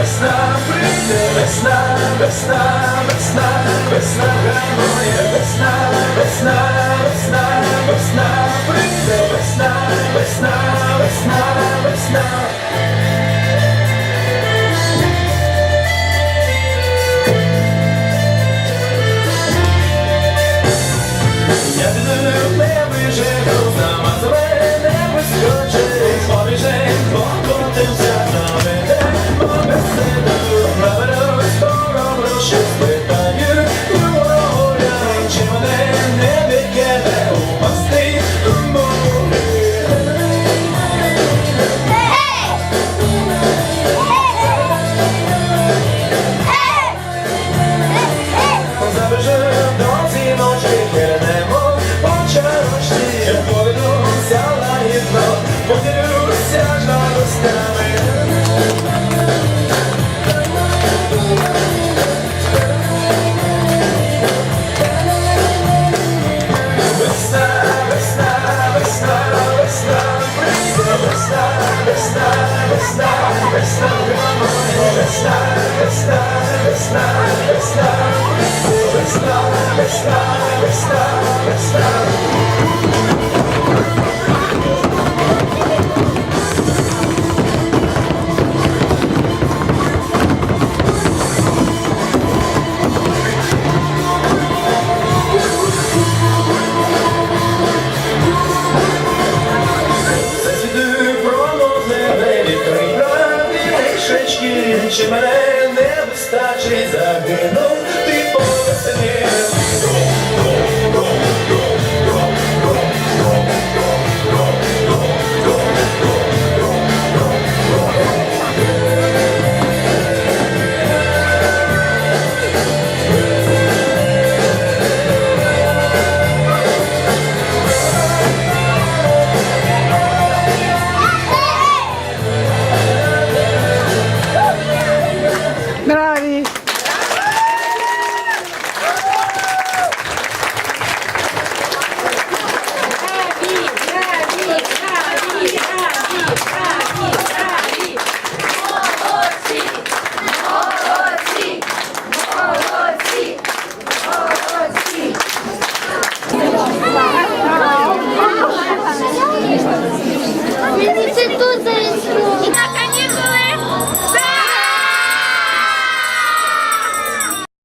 весна прийде, весна, весна, весна, весна, хай моя весна, весна. весна, весна, весна, весна, весна, весна, весна, весна, весна, весна. не вистачить загинув, ти повесни.